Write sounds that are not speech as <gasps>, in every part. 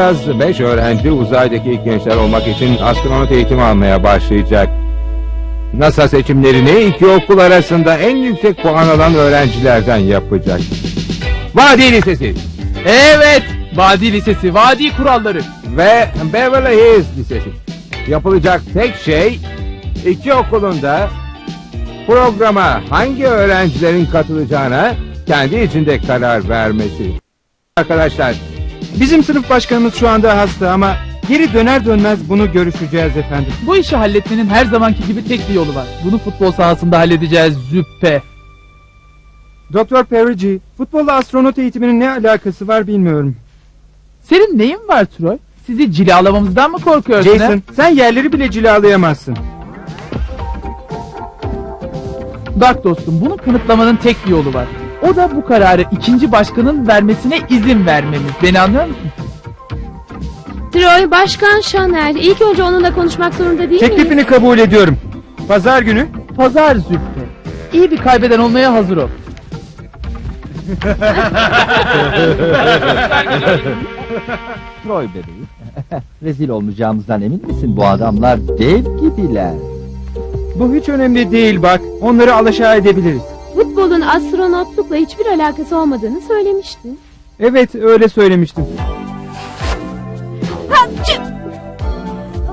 yaz 5 öğrenci uzaydaki ilk gençler olmak için astronot eğitimi almaya başlayacak. NASA seçimlerini iki okul arasında en yüksek puan alan öğrencilerden yapacak. Vadi Lisesi Evet. Vadi Lisesi, Vadi kuralları. ve Beverly Hills Lisesi. Yapılacak tek şey iki okulun da programa hangi öğrencilerin katılacağına kendi içinde karar vermesi. Arkadaşlar Bizim sınıf başkanımız şu anda hasta ama geri döner dönmez bunu görüşeceğiz efendim. Bu işi halletmenin her zamanki gibi tek bir yolu var. Bunu futbol sahasında halledeceğiz züppe. Doktor Perigi, futbolla astronot eğitiminin ne alakası var bilmiyorum. Senin neyin var Troy? Sizi cilalamamızdan mı korkuyorsun? Jason, he? sen yerleri bile cilalayamazsın. Bak dostum bunu kanıtlamanın tek bir yolu var. O da bu kararı ikinci başkanın vermesine izin vermemiz. Beni anlıyor musun? Troy Başkan Chanel. İlk önce onunla konuşmak zorunda değil miyiz? Teklifini kabul ediyorum. Pazar günü Pazar züppe. İyi bir kaybeden olmaya hazır ol. <laughs> Troy bebeği. <laughs> Rezil olmayacağımızdan emin misin? Bu adamlar dev gibiler. bu hiç önemli değil bak. Onları alaşağı edebiliriz. Futbolun astronotlukla hiçbir alakası olmadığını söylemiştin. Evet öyle söylemiştim.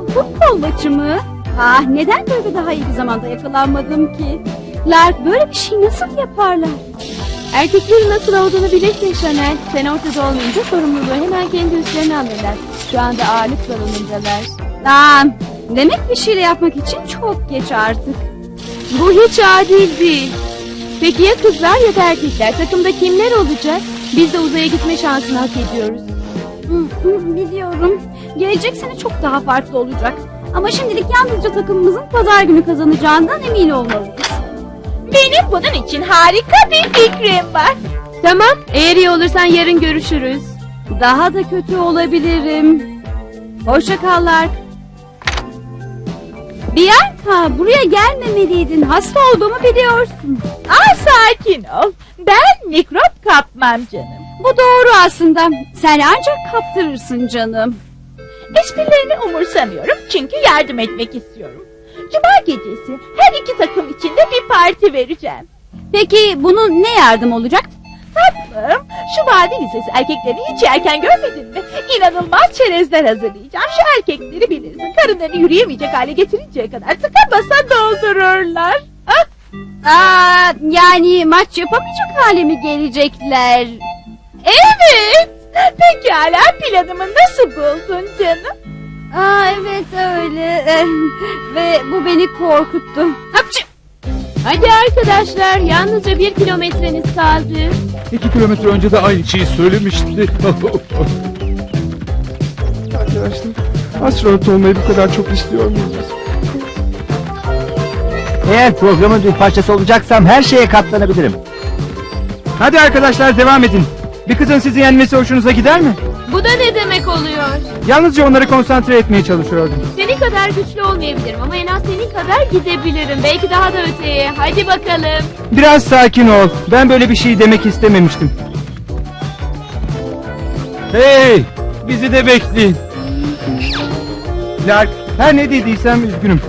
Futbol maçı mı? Ah neden böyle daha iyi bir zamanda yakalanmadım ki? Lark böyle bir şey nasıl yaparlar? Erkeklerin nasıl olduğunu bilirsin Chanel. Sen ortada olmayınca sorumluluğu hemen kendi üstlerine alırlar. Şu anda ağırlık salonundalar. Aa, demek bir şeyle yapmak için çok geç artık. Bu hiç adil değil. Peki ya kızlar ya da erkekler? Takımda kimler olacak? Biz de uzaya gitme şansını hak ediyoruz. Biliyorum. Gelecek sene çok daha farklı olacak. Ama şimdilik yalnızca takımımızın pazar günü kazanacağından emin olmalıyız. Benim bunun için harika bir fikrim var. Tamam, eğer iyi olursan yarın görüşürüz. Daha da kötü olabilirim. Hoşça kal Lark. Bianca buraya gelmemeliydin. Hasta olduğumu biliyorsun. Ah sakin ol. Ben mikrop kapmam canım. Bu doğru aslında. Sen ancak kaptırırsın canım. Esprilerini umursamıyorum çünkü yardım etmek istiyorum. Cuma gecesi her iki takım içinde bir parti vereceğim. Peki bunun ne yardım olacak? Tatlım, şu vadi lisesi erkeklerini hiç yerken görmedin mi? İnanılmaz çerezler hazırlayacağım. Şu erkekleri bilirsin. Karınlarını yürüyemeyecek hale getirinceye kadar tıka basa doldururlar. Ah, Aa, yani maç yapamayacak hale mi gelecekler? evet. Pekala planımı nasıl buldun canım? Aa, evet öyle. <laughs> Ve bu beni korkuttu. Hapçı! Hadi arkadaşlar, yalnızca bir kilometreniz kaldı. İki kilometre önce de aynı şeyi söylemişti. <laughs> Arkadaşlar astronot olmayı bu kadar çok istiyor muyuz? Eğer programın bir parçası olacaksam her şeye katlanabilirim. Hadi arkadaşlar devam edin. Bir kızın sizi yenmesi hoşunuza gider mi? Bu da ne demek oluyor? Yalnızca onları konsantre etmeye çalışıyordum. Senin kadar güçlü olmayabilirim ama en az senin kadar gidebilirim. Belki daha da öteye. Hadi bakalım. Biraz sakin ol. Ben böyle bir şey demek istememiştim. Hey! Bizi de bekleyin. Lark, her ne dediysem üzgünüm.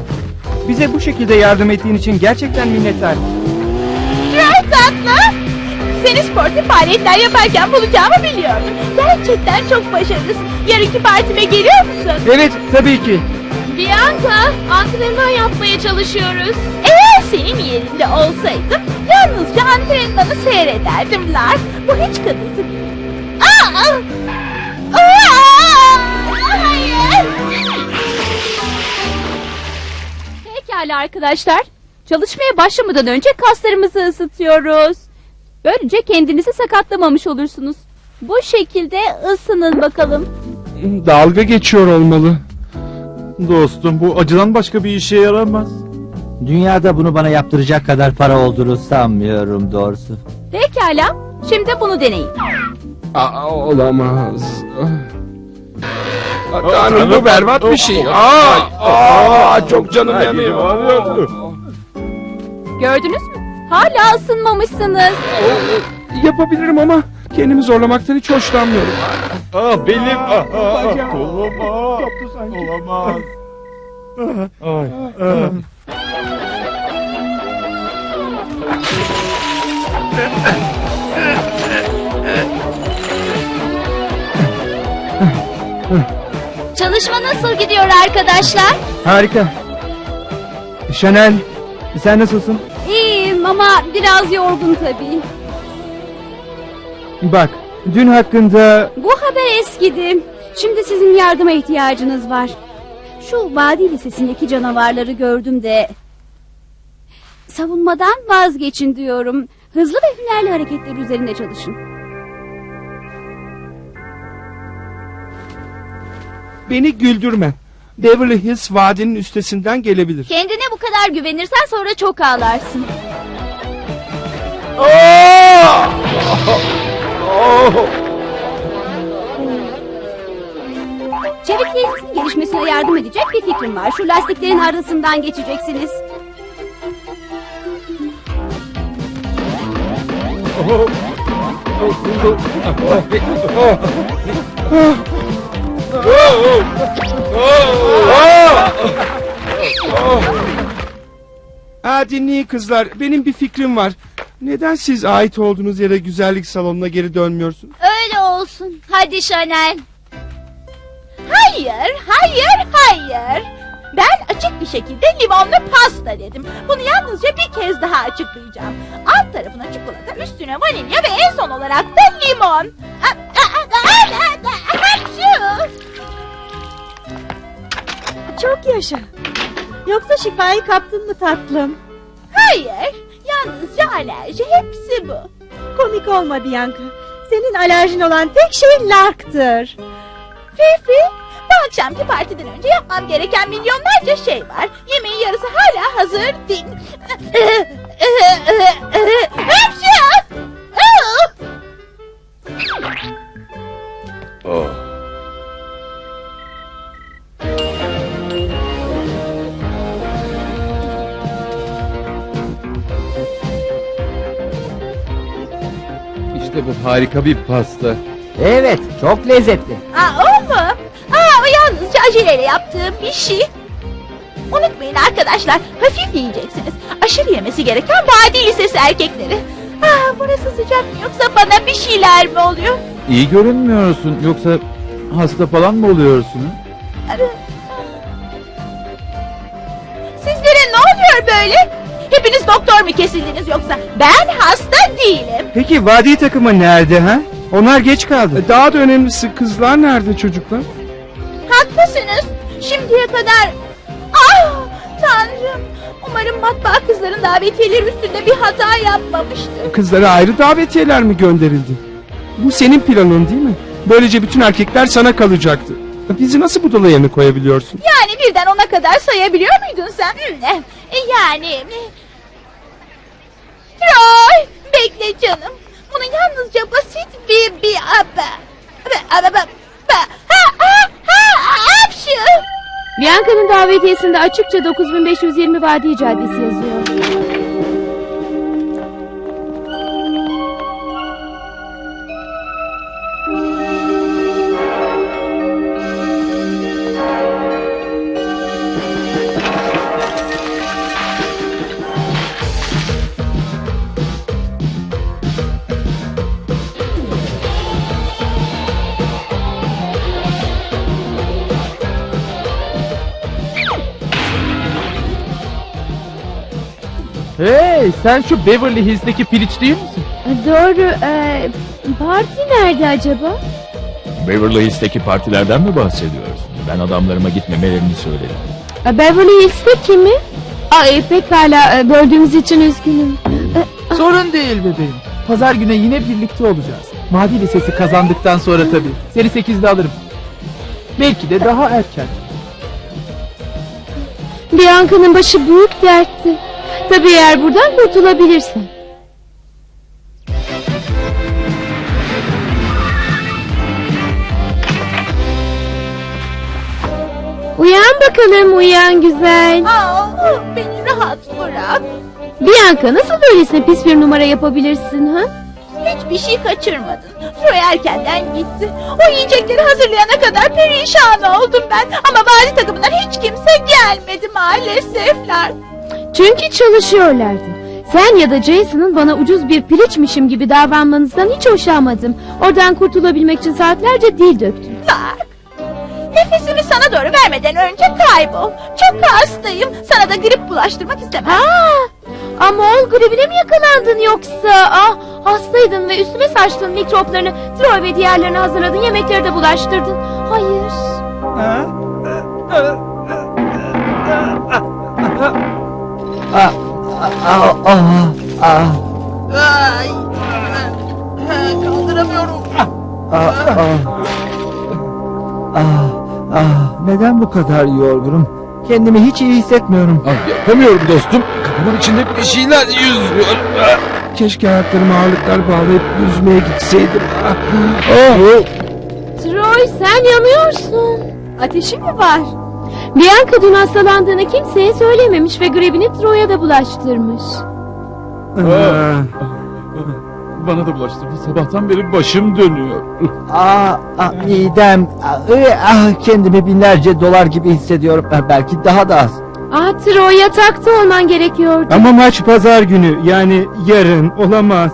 Bize bu şekilde yardım ettiğin için gerçekten minnettarım. Çok tatlı. Seni sportif faaliyetler yaparken bulacağımı biliyordum. Gerçekten çok başarılısın. Yarınki partime geliyor musun? Evet, tabii ki. Bianca, antrenman yapmaya çalışıyoruz. Eğer senin yerinde olsaydım yalnızca antrenmanı seyrederdim Lark. Bu hiç değil. Aa! Aa! Hayır! Pekala arkadaşlar. Çalışmaya başlamadan önce kaslarımızı ısıtıyoruz. Böylece kendinizi sakatlamamış olursunuz. Bu şekilde ısının bakalım. Dalga geçiyor olmalı. Dostum bu acıdan başka bir işe yaramaz. Dünyada bunu bana yaptıracak kadar para olduğunu sanmıyorum doğrusu. Pekala. Şimdi bunu deneyin. Aa, olamaz. Ah, Tanrım bu berbat bir şey. Aa, aa, çok canım yanıyor. Gördünüz mü? Hala ısınmamışsınız. Yapabilirim ama Kendimi zorlamaktan hiç hoşlanmıyorum. Ah benim. Ah, ah, ah. Sanki. Olamaz. Ay. Çalışma nasıl gidiyor arkadaşlar? Harika. Chanel, sen nasılsın? Ama biraz yorgun tabii. Bak, dün hakkında Bu haber eskidi. Şimdi sizin yardıma ihtiyacınız var. Şu vadi lisesindeki canavarları gördüm de... Savunmadan vazgeçin diyorum. Hızlı ve hünerli hareketler üzerinde çalışın. beni güldürme. Beverly Hills vadinin üstesinden gelebilir. Kendine bu kadar güvenirsen sonra çok ağlarsın. Çevik tesisin gelişmesine yardım edecek bir fikrim var. Şu lastiklerin arasından geçeceksiniz. Aa, dinleyin kızlar, benim bir fikrim var. Neden siz ait olduğunuz yere güzellik salonuna geri dönmüyorsunuz? Öyle olsun. Hadi Chanel. Hayır, hayır, hayır. Ben açık bir şekilde limonlu pasta dedim. Bunu yalnızca bir kez daha açıklayacağım. Alt tarafına çikolata, üstüne vanilya ve en son olarak da limon. Çok yaşa. Yoksa şifayı kaptın mı tatlım? Hayır, yalnızca alerji hepsi bu. Komik olma Bianca. Senin alerjin olan tek şey larktır. Fifi, bu akşamki partiden önce yapmam gereken milyonlarca şey var. Yemeğin yarısı hala hazır değil. <laughs> Hapşu! İşte bu harika bir pasta. Evet, çok lezzetli. Aa, o mu? Aa, o yalnızca aceleyle yaptığım bir şey. Unutmayın arkadaşlar, hafif yiyeceksiniz. Aşırı yemesi gereken vadi lisesi erkekleri. Aa, burası sıcak mı yoksa bana bir şeyler mi oluyor? İyi görünmüyorsun. Yoksa hasta falan mı oluyorsun? Sizlere ne oluyor böyle? Doktor mu kesildiniz yoksa? Ben hasta değilim. Peki vadi takımı nerede ha? Onlar geç kaldı. Daha da önemlisi kızlar nerede çocuklar? Haklısınız. Şimdiye kadar... Ah tanrım. Umarım matbaa kızların davetiyeleri üstünde bir hata yapmamıştır. Kızlara ayrı davetiyeler mi gönderildi? Bu senin planın değil mi? Böylece bütün erkekler sana kalacaktı. Bizi nasıl bu dolaya mı koyabiliyorsun? Yani birden ona kadar sayabiliyor muydun sen? E, Yani... Troy! Bekle canım. Bunun yalnızca basit bir... bir... Aba, aba, aba, aba, ha, ha, ha, hapşı! Bianca'nın davetiyesinde açıkça 9520 Vadi Caddesi yazıyor. Hey sen şu Beverly Hills'teki piliç değil misin? Doğru. E, parti nerede acaba? Beverly Hills'teki partilerden mi bahsediyorsun? Ben adamlarıma gitmemelerini söyledim. E, Beverly Hills'teki mi? Ay pekala e, böldüğümüz için üzgünüm. Sorun değil bebeğim. Pazar günü yine birlikte olacağız. Vadi Lisesi kazandıktan sonra tabii. Seni 8'de alırım. Belki de daha erken. Bianca'nın başı büyük dertti. Tabii eğer buradan kurtulabilirsin. Uyan bakalım uyan güzel. Aa, beni rahat bırak. Bianca nasıl böylesine pis bir numara yapabilirsin ha? Hiçbir şey kaçırmadın. Troy erkenden gitti. O yiyecekleri hazırlayana kadar perişan oldum ben. Ama vali takımından hiç kimse gelmedi maalesefler. Çünkü çalışıyorlardı. Sen ya da Jason'ın bana ucuz bir piliçmişim gibi davranmanızdan hiç hoşlanmadım. Oradan kurtulabilmek için saatlerce dil döktüm. Bak. Nefesimi sana doğru vermeden önce kaybol. Çok hastayım. Sana da grip bulaştırmak istemem. Aa, Amol gribine mi yakalandın yoksa? Ah, hastaydın ve üstüme saçtığın mikroplarını Troy ve diğerlerine hazırladığın yemekleri de bulaştırdın. Hayır. Ah, ah, ah, ah, Ay, kaldıramıyorum. ah, ah. Ah, ah, neden bu kadar yorgunum? Kendimi hiç iyi hissetmiyorum. Yapamıyorum dostum. Kafamın içinde bir şeyler yüzüyor. Keşke ayaklarıma ağırlıklar bağlayıp yüzmeye gitseydim. Ah, oh. Troy sen yanıyorsun. Ateşi mi var? Bianca dün hastalandığını kimseye söylememiş ve gribini Troy'a da bulaştırmış. Ah. Bana da bulaştırdı. Sabahtan beri başım dönüyor. Ah, ah, midem, ah, ıı, ah, kendimi binlerce dolar gibi hissediyorum. Ah, Belki daha da az. Ah Troy yatakta olman gerekiyordu. Ama maç pazar günü yani yarın olamaz.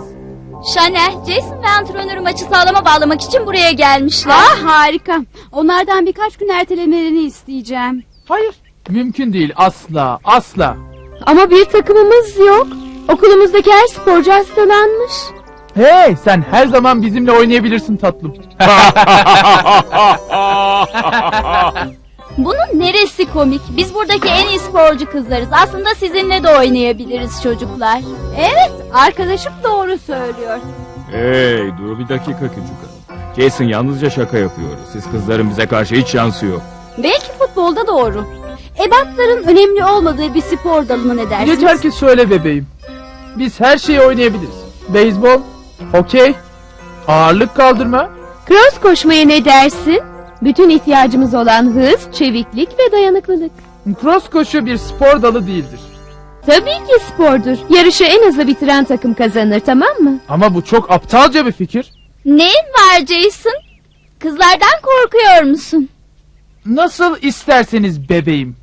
Chanel, Jason ve antrenörü maçı sağlama bağlamak için buraya gelmişler. Ah harika. Onlardan birkaç gün ertelemelerini isteyeceğim. Hayır. Mümkün değil asla asla. Ama bir takımımız yok. Okulumuzdaki her sporcu hastalanmış. Hey sen her zaman bizimle oynayabilirsin tatlım. <laughs> Bunun neresi komik? Biz buradaki en iyi sporcu kızlarız. Aslında sizinle de oynayabiliriz çocuklar. Evet, arkadaşım doğru söylüyor. Hey dur bir dakika küçük hanım. Jason yalnızca şaka yapıyoruz. Siz kızların bize karşı hiç şansı yok. Futbolda doğru. Ebatların önemli olmadığı bir spor dalına ne dersiniz? Yeter ki söyle bebeğim. Biz her şeyi oynayabiliriz. Beyzbol, hokey, ağırlık kaldırma. Cross koşmaya ne dersin? Bütün ihtiyacımız olan hız, çeviklik ve dayanıklılık. Cross koşu bir spor dalı değildir. Tabii ki spordur. Yarışı en hızlı bitiren takım kazanır tamam mı? Ama bu çok aptalca bir fikir. Neyin var Jason? Kızlardan korkuyor musun? Nasıl isterseniz bebeğim.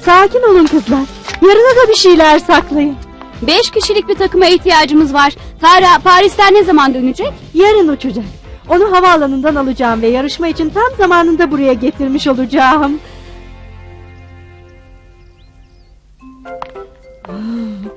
Sakin olun kızlar. Yarına da bir şeyler saklayın. Beş kişilik bir takıma ihtiyacımız var. Tara Paris'ten ne zaman dönecek? Yarın uçacak. Onu havaalanından alacağım ve yarışma için tam zamanında buraya getirmiş olacağım. <gasps>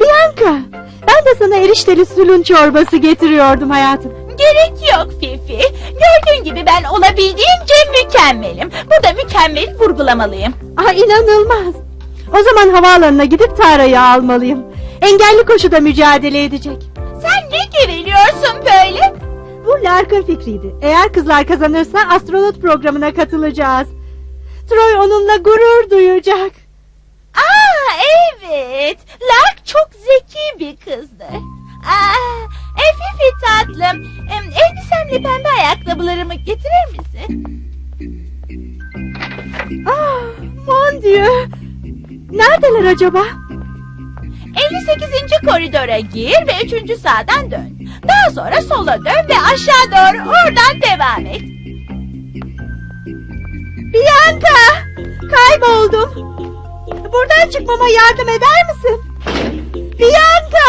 Bianca, ben de sana erişteli sülün çorbası getiriyordum hayatım. Gerek yok Fifi. Gördüğün gibi ben olabildiğince mükemmelim. Burada mükemmel vurgulamalıyım. Ah inanılmaz. O zaman havaalanına gidip Tara'yı almalıyım. Engelli koşuda mücadele edecek. Sen ne geveliyorsun böyle? Bu Lark'ın fikriydi. Eğer kızlar kazanırsa astronot programına katılacağız. Troy onunla gurur duyacak. Aa evet. Lark çok zeki bir kızdı. Aa, e, Fifi tatlım. Em, elbisemle pembe ayakkabılarımı getirir misin? Ah, mon dieu. Neredeler acaba? 58. koridora gir ve 3. sağdan dön. Daha sonra sola dön ve aşağı doğru oradan devam et. Bianca! Kayboldum. Buradan çıkmama yardım eder misin? Bianca!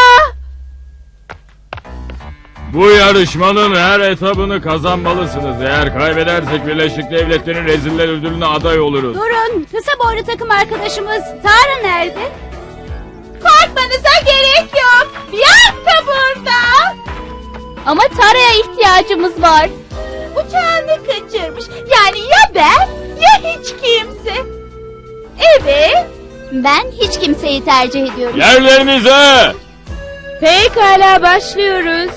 Bu yarışmanın her etabını kazanmalısınız. Eğer kaybedersek Birleşik Devletler'in reziller ödülüne aday oluruz. Durun, kısa boylu takım arkadaşımız Tara nerede? Korkmanıza gerek yok. Bianca burada. Ama Tara'ya ihtiyacımız var. Uçağını kaçırmış. Yani ya ben ya hiç kimse. Evet. Ben hiç kimseyi tercih ediyorum. Yerlerinize! Pekala başlıyoruz.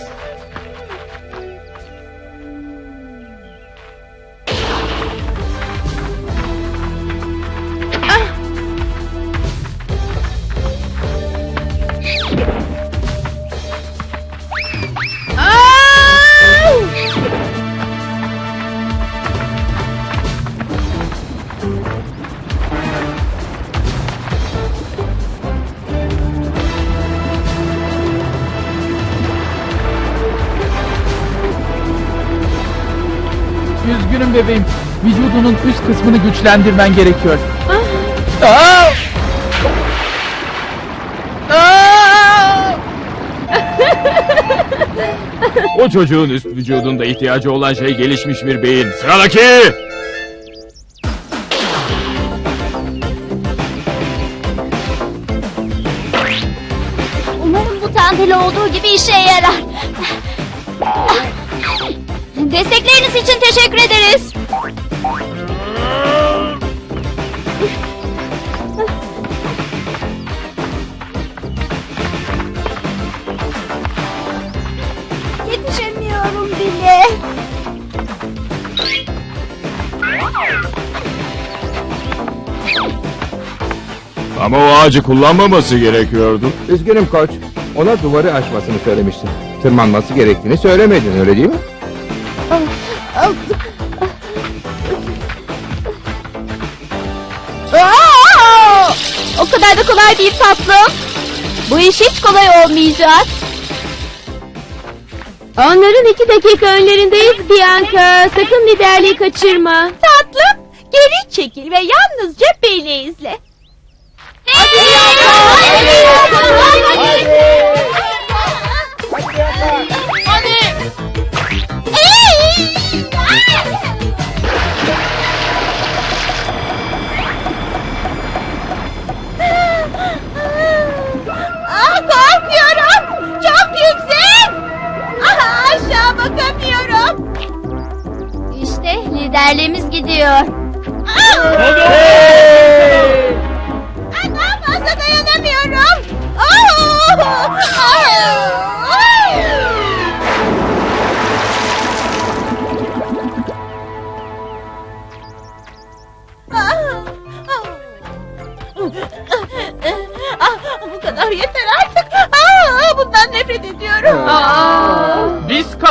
Vücudunun üst kısmını güçlendirmen gerekiyor. Aa! Aa! O çocuğun üst vücudunda ihtiyacı olan şey gelişmiş bir beyin. Sıradaki! Umarım bu tandeli olduğu gibi işe yarar. Destekleriniz için teşekkür ederiz. Yetişemiyorum bile. Ama o ağacı kullanmaması gerekiyordu. Üzgünüm koç. Ona duvarı aşmasını söylemiştin. Tırmanması gerektiğini söylemedin öyle değil mi? Aa! O kadar da kolay değil tatlım. Bu iş hiç kolay olmayacak. Onların iki dakika önlerindeyiz Bianca. Sakın liderliği kaçırma. Tatlım geri çekil ve yalnızca beni izle. Hadi Ah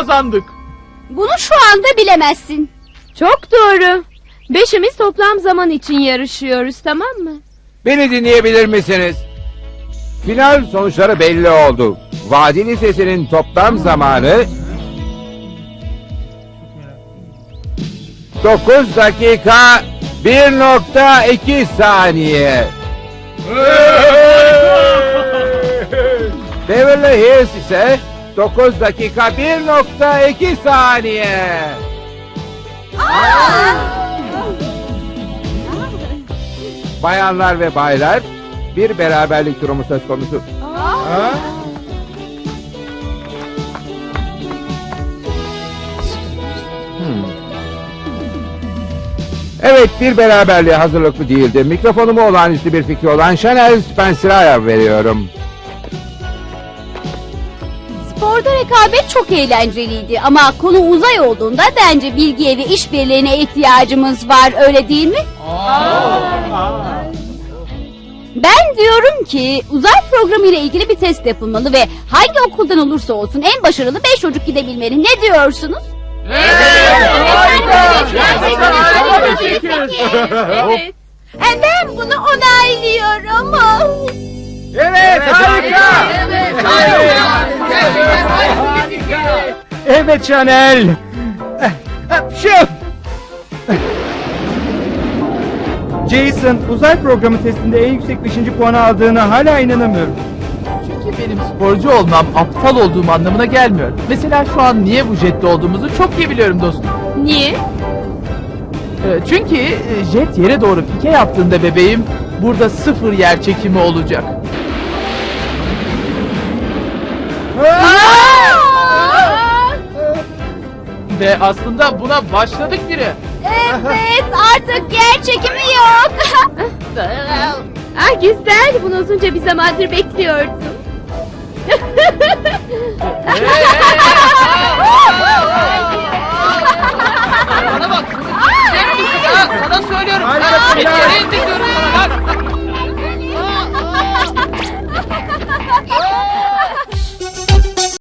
kazandık. Bunu şu anda bilemezsin. Çok doğru. Beşimiz toplam zaman için yarışıyoruz tamam mı? Beni dinleyebilir misiniz? Final sonuçları belli oldu. Vadi Lisesi'nin toplam zamanı 9 dakika 1.2 saniye. <laughs> Beverly Hills ise 9 dakika 1.2 saniye. Bayanlar ve baylar bir beraberlik durumu söz konusu. Ha? Hmm. Evet bir beraberliğe hazırlıklı değildi. Mikrofonumu olağanüstü bir fikri olan Chanel Spencer'a veriyorum. Sporda rekabet çok eğlenceliydi ama konu uzay olduğunda bence bilgiye ve işbirliğine ihtiyacımız var öyle değil mi? Ben diyorum ki uzay programı ile ilgili bir test yapılmalı ve hangi okuldan olursa olsun en başarılı beş çocuk gidebilmeli. Ne diyorsunuz? Evet. E, Ben bunu onaylıyorum. Evet harika. Evet Chanel. Şu. Jason uzay programı testinde en yüksek 5. puanı aldığına hala inanamıyorum. Çünkü benim sporcu olmam aptal olduğum anlamına gelmiyor. Mesela şu an niye bu jette olduğumuzu çok iyi biliyorum dostum. Niye? Ee, çünkü e, jet yere doğru pike yaptığında bebeğim burada sıfır yer çekimi olacak. be aslında buna başladık biri. Evet artık yer çekimi yok. <laughs> ah güzel bunu uzunca bir zamandır bekliyordum. <laughs> Bana bak. <laughs> Sen misin ha? Sana söylüyorum. Harikasın ya. Yere.